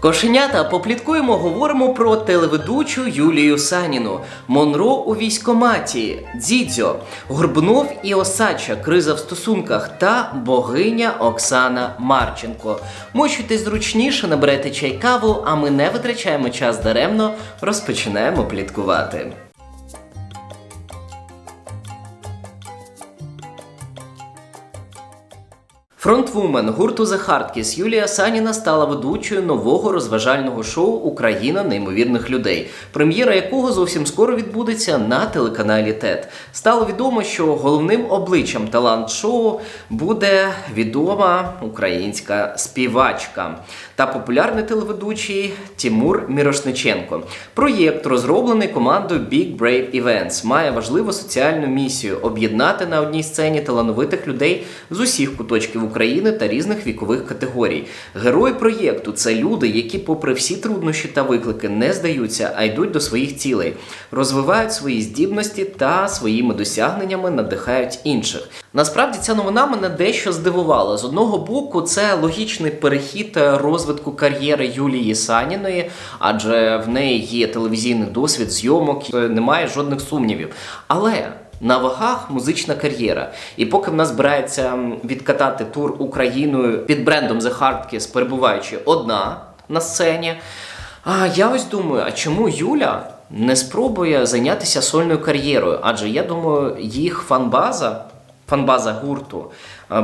Кошенята, попліткуємо, говоримо про телеведучу Юлію Саніну, Монро у військоматі, Дзідзьо, Горбунов і Осадча, криза в стосунках. Та богиня Оксана Марченко. Мочуйтесь зручніше, наберете чай каву, а ми не витрачаємо час даремно, розпочинаємо пліткувати. Фронтвумен гурту Hardkiss Юлія Саніна стала ведучою нового розважального шоу Україна неймовірних людей, прем'єра якого зовсім скоро відбудеться на телеканалі ТЕТ. Стало відомо, що головним обличчям талант-шоу буде відома українська співачка та популярний телеведучий Тимур Мірошниченко. Проєкт, розроблений командою Big Brave Events, має важливу соціальну місію об'єднати на одній сцені талановитих людей з усіх куточків України та різних вікових категорій. Герої проєкту це люди, які, попри всі труднощі та виклики, не здаються, а йдуть до своїх цілей, розвивають свої здібності та своїми досягненнями надихають інших. Насправді ця новина мене дещо здивувала. З одного боку, це логічний перехід розвитку кар'єри Юлії Саніної, адже в неї є телевізійний досвід зйомок, немає жодних сумнівів. Але на вагах музична кар'єра. І поки в нас збирається відкатати тур Україною під брендом The Hardkiss, перебуваючи одна на сцені. А я ось думаю, а чому Юля не спробує зайнятися сольною кар'єрою? Адже я думаю, їх фанбаза, фанбаза гурту,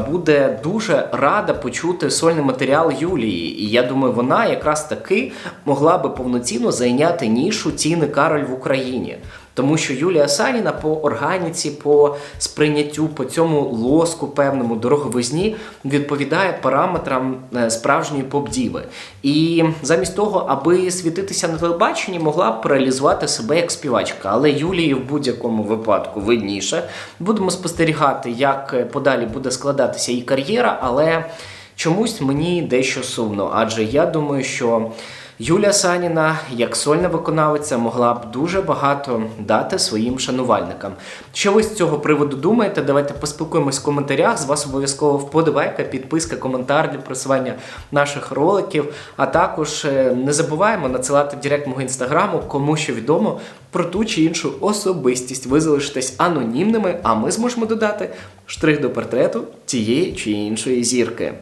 буде дуже рада почути сольний матеріал Юлії. І я думаю, вона якраз таки могла би повноцінно зайняти нішу ціни Кароль в Україні. Тому що Юлія Саніна по органіці, по сприйняттю, по цьому лоску певному дороговизні відповідає параметрам е, справжньої поп-діви. І замість того, аби світитися на телебаченні, могла б реалізувати себе як співачка. Але Юлії в будь-якому випадку видніше. Будемо спостерігати, як е, подалі буде складатися її кар'єра, але чомусь мені дещо сумно, адже я думаю, що. Юлія Саніна, як сольна виконавиця, могла б дуже багато дати своїм шанувальникам. Що ви з цього приводу думаєте? Давайте поспілкуємось в коментарях. З вас обов'язково вподобайка, підписка, коментар для просування наших роликів. А також е, не забуваємо надсилати в директ мого інстаграму, кому що відомо про ту чи іншу особистість. Ви залишитесь анонімними, а ми зможемо додати штрих до портрету тієї чи іншої зірки.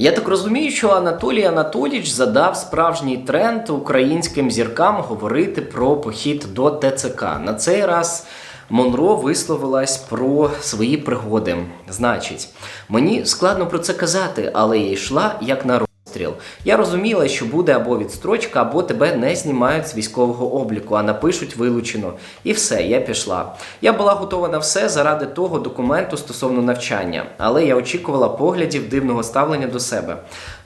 Я так розумію, що Анатолій Анатолійович задав справжній тренд українським зіркам говорити про похід до ТЦК. На цей раз Монро висловилась про свої пригоди. Значить, мені складно про це казати, але я йшла як на розстріл. Я розуміла, що буде або відстрочка, або тебе не знімають з військового обліку, а напишуть вилучено. І все, я пішла. Я була готова на все заради того документу стосовно навчання, але я очікувала поглядів дивного ставлення до себе.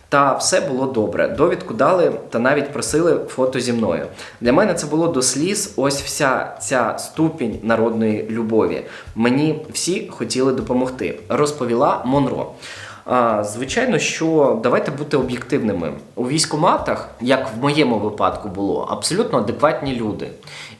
Та все було добре. Довідку дали та навіть просили фото зі мною. Для мене це було до сліз. Ось вся ця ступінь народної любові. Мені всі хотіли допомогти, розповіла Монро. Звичайно, що давайте бути об'єктивними. У військоматах, як в моєму випадку було, абсолютно адекватні люди.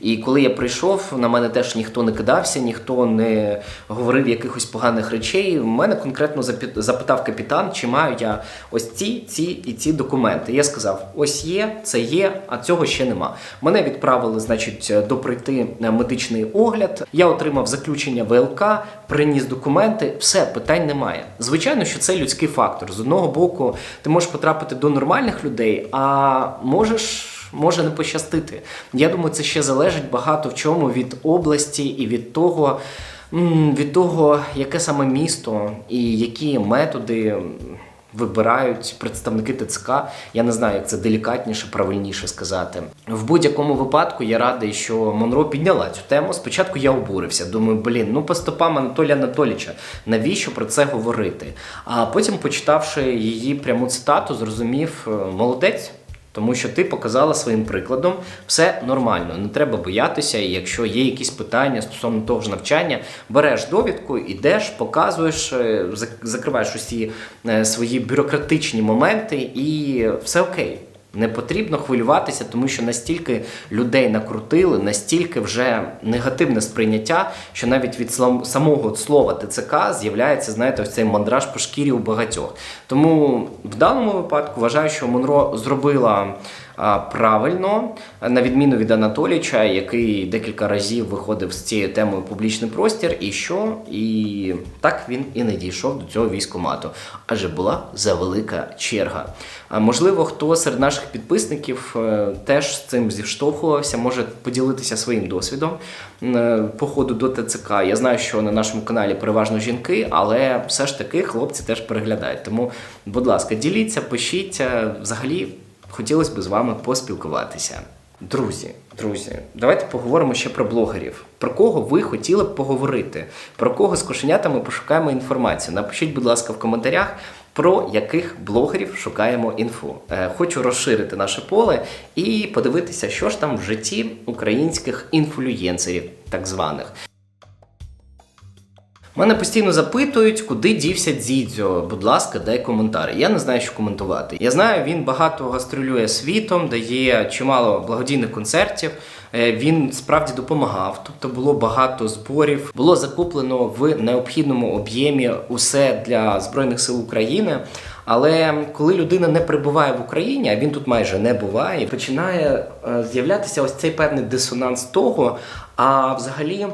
І коли я прийшов, на мене теж ніхто не кидався, ніхто не говорив якихось поганих речей. У мене конкретно запитав капітан, чи маю я ось ці, ці і ці документи. Я сказав: ось є, це є, а цього ще нема. Мене відправили, значить, доприйти медичний огляд. Я отримав заключення ВЛК, приніс документи, все, питань немає. Звичайно, що це людський фактор. З одного боку, ти можеш потрапити до нормальних людей, а можеш. Може не пощастити. Я думаю, це ще залежить багато в чому від області і від того, від того, яке саме місто і які методи вибирають представники ТЦК. Я не знаю, як це делікатніше, правильніше сказати. В будь-якому випадку я радий, що Монро підняла цю тему. Спочатку я обурився. Думаю, блін, ну по стопам Анатолія Анатолійовича, навіщо про це говорити? А потім, почитавши її пряму цитату, зрозумів, е, молодець. Тому що ти показала своїм прикладом все нормально, не треба боятися. І якщо є якісь питання стосовно того ж навчання, береш довідку, ідеш, показуєш, е, закриваєш усі е, свої бюрократичні моменти, і все окей. Не потрібно хвилюватися, тому що настільки людей накрутили, настільки вже негативне сприйняття, що навіть від самого слова ТЦК з'являється, знаєте, ось цей мандраж по шкірі у багатьох. Тому в даному випадку вважаю, що Монро зробила правильно, на відміну від Анатоліча, який декілька разів виходив з цією темою в публічний простір, і що? І так він і не дійшов до цього військомату, адже була завелика черга. Можливо, хто серед наших підписників е, теж з цим зіштовхувався, може поділитися своїм досвідом е, походу до ТЦК. Я знаю, що на нашому каналі переважно жінки, але все ж таки хлопці теж переглядають. Тому, будь ласка, діліться, пишіть. Взагалі, хотілося б з вами поспілкуватися. Друзі, друзі, давайте поговоримо ще про блогерів. Про кого ви хотіли б поговорити? Про кого з кошенятами пошукаємо інформацію? Напишіть, будь ласка, в коментарях. Про яких блогерів шукаємо інфу. Е, Хочу розширити наше поле і подивитися, що ж там в житті українських інфлюєнсерів, так званих. Мене постійно запитують, куди дівся Дзідзьо. Будь ласка, дай коментар. Я не знаю, що коментувати. Я знаю, він багато гастролює світом, дає чимало благодійних концертів. Е, Він справді допомагав, тобто було багато зборів. Було закуплено в необхідному об'ємі усе для збройних сил України. Але коли людина не прибуває в Україні, а він тут майже не буває, починає е, з'являтися ось цей певний дисонанс того, а взагалі.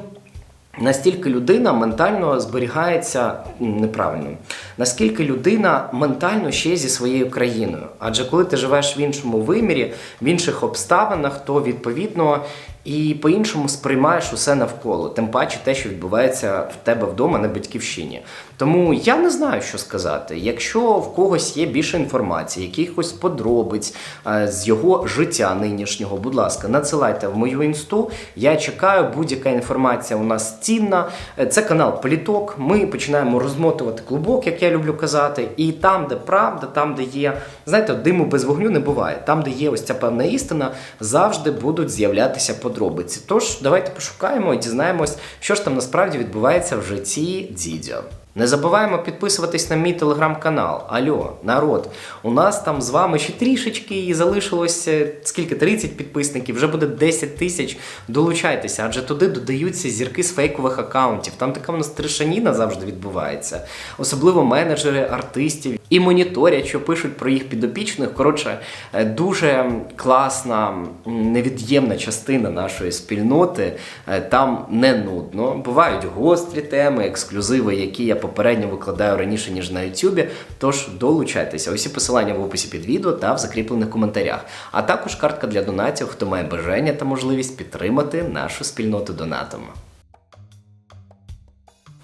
Настільки людина ментально зберігається неправильно, наскільки людина ментально ще зі своєю країною. Адже коли ти живеш в іншому вимірі, в інших обставинах, то відповідно і по-іншому сприймаєш усе навколо, тим паче те, що відбувається в тебе вдома на батьківщині. Тому я не знаю, що сказати. Якщо в когось є більше інформації, якихось подробиць е, з його життя нинішнього, будь ласка, надсилайте в мою інсту. Я чекаю, будь-яка інформація у нас цінна. Це канал Політок. Ми починаємо розмотувати клубок, як я люблю казати. І там, де правда, там, де є, знаєте, диму без вогню не буває. Там, де є ось ця певна істина, завжди будуть з'являтися подробиці. Тож давайте пошукаємо і дізнаємось, що ж там насправді відбувається в житті Дзідзьо. Не забуваємо підписуватись на мій телеграм-канал. Альо, народ, у нас там з вами ще трішечки і залишилось е, скільки 30 підписників, вже буде 10 тисяч. Долучайтеся, адже туди додаються зірки з фейкових акаунтів. Там така в нас тришаніна завжди відбувається. Особливо менеджери артистів і моніторять, що пишуть про їх підопічних. Коротше, е, дуже класна, невід'ємна частина нашої спільноти. Е, Там не нудно. Бувають гострі теми, ексклюзиви, які я попередньо викладаю раніше, ніж на Ютубі. Тож долучайтеся. Усі посилання в описі під відео та в закріплених коментарях. А також картка для донатів, хто має бажання та можливість підтримати нашу спільноту донатом.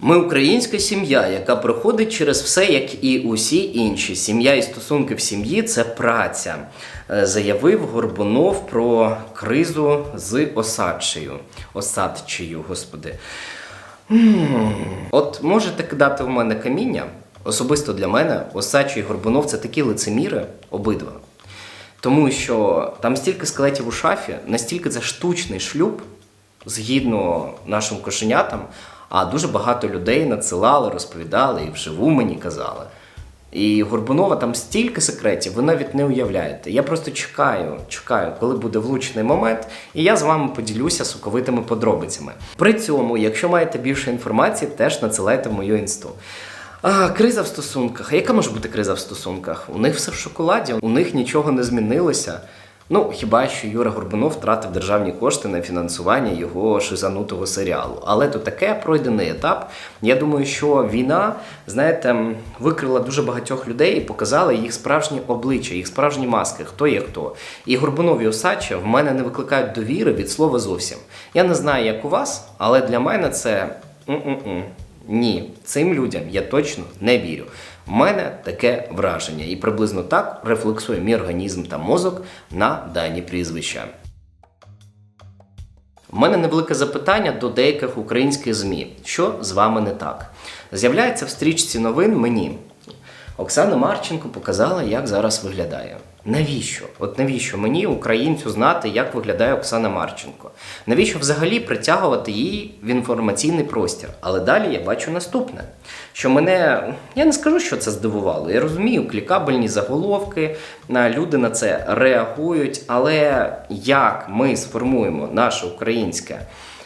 Ми українська сім'я, яка проходить через все, як і усі інші. Сім'я і стосунки в сім'ї це праця, е, заявив Горбунов про кризу з осадчею. Осадчею, господи. От можете кидати в мене каміння. Особисто для мене Осадчий і Горбунов це такі лицеміри обидва. Тому що там стільки скелетів у шафі, настільки це штучний шлюб, згідно нашим кошенятам, а дуже багато людей надсилали, розповідали і вживу мені казали. І Горбунова там стільки секретів, ви навіть не уявляєте. Я просто чекаю, чекаю, коли буде влучний момент, і я з вами поділюся соковитими подробицями. При цьому, якщо маєте більше інформації, теж надсилайте в мою інсту. А, криза в стосунках. А яка може бути криза в стосунках? У них все в шоколаді, у них нічого не змінилося. Ну, хіба що Юра Горбунов втратив державні кошти на фінансування його шизанутого серіалу. Але то таке пройдений етап. Я думаю, що війна, знаєте, викрила дуже багатьох людей і показала їх справжні обличчя, їх справжні маски, хто є хто. І Горбунов і Осадча в мене не викликають довіри від слова зовсім. Я не знаю, як у вас, але для мене це. Ні, цим людям я точно не вірю. В мене таке враження, і приблизно так рефлексує мій організм та мозок на дані прізвища. У мене невелике запитання до деяких українських ЗМІ. Що з вами не так? З'являється в стрічці новин мені Оксана Марченко показала, як зараз виглядає. Навіщо? От навіщо мені, українцю, знати, як виглядає Оксана Марченко? Навіщо взагалі притягувати її в інформаційний простір? Але далі я бачу наступне: що мене, я не скажу, що це здивувало. Я розумію, клікабельні заголовки, люди на це реагують, але як ми сформуємо наше українське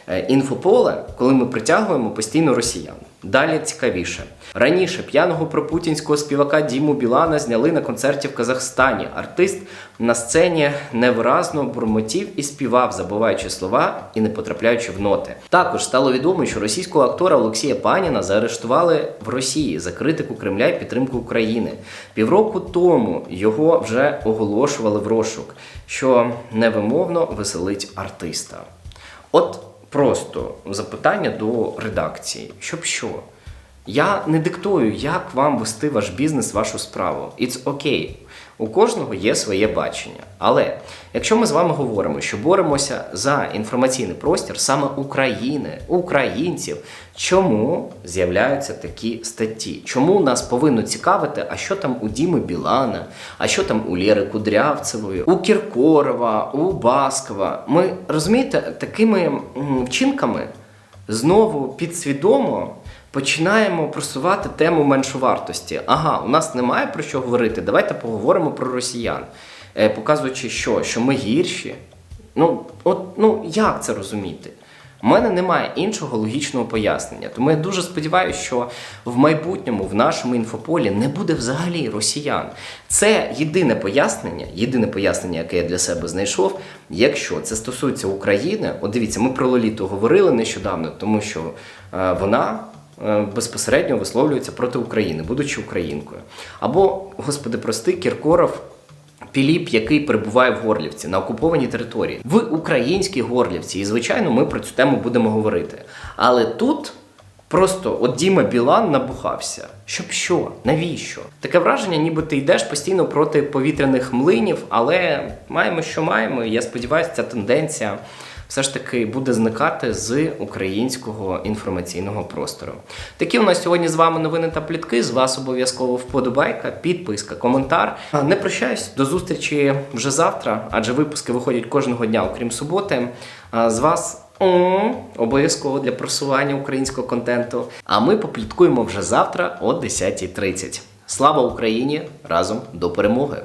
е, інфополе, коли ми притягуємо постійно росіян? Далі цікавіше. Раніше п'яного пропутінського співака Діму Білана зняли на концерті в Казахстані. Артист на сцені невиразно бурмотів і співав, забуваючи слова і не потрапляючи в ноти. Також стало відомо, що російського актора Олексія Паніна заарештували в Росії за критику Кремля і підтримку України. Півроку тому його вже оголошували в розшук, що невимовно веселить артиста. От просто запитання до редакції, щоб що? Я не диктую, як вам вести ваш бізнес, вашу справу. It's okay. У кожного є своє бачення. Але якщо ми з вами говоримо, що боремося за інформаційний простір саме України, українців, чому з'являються такі статті? Чому нас повинно цікавити, а що там у Діми Білана, а що там у Лєри Кудрявцевої, у Кіркорова, у Баскова? Ми розумієте, такими вчинками знову підсвідомо починаємо просувати тему меншовартості. Ага, у нас немає про що говорити. Давайте поговоримо про росіян, Е, показуючи, що, що ми гірші. Ну, от, ну як це розуміти? У мене немає іншого логічного пояснення. Тому я дуже сподіваюся, що в майбутньому в нашому інфополі не буде взагалі росіян. Це єдине пояснення, єдине пояснення, яке я для себе знайшов. Якщо це стосується України, от дивіться, ми про Лоліту говорили нещодавно, тому що е, вона безпосередньо висловлюється проти України, будучи українкою. Або, господи, прости, Кіркоров. Піліп, який перебуває в Горлівці на окупованій території, в українській Горлівці. І звичайно, ми про цю тему будемо говорити. Але тут просто от Діма Білан набухався. Щоб що? Навіщо? Таке враження, ніби ти йдеш постійно проти повітряних млинів, але маємо, що маємо. Я сподіваюся, ця тенденція все ж таки буде зникати з українського інформаційного простору. Такі у нас сьогодні з вами новини та плітки. З вас обов'язково вподобайка, підписка, коментар. Не прощаюсь до зустрічі вже завтра, адже випуски виходять кожного дня, окрім суботи. З вас. Обов'язково для просування українського контенту. А ми попліткуємо вже завтра о 10.30. Слава Україні! Разом до перемоги!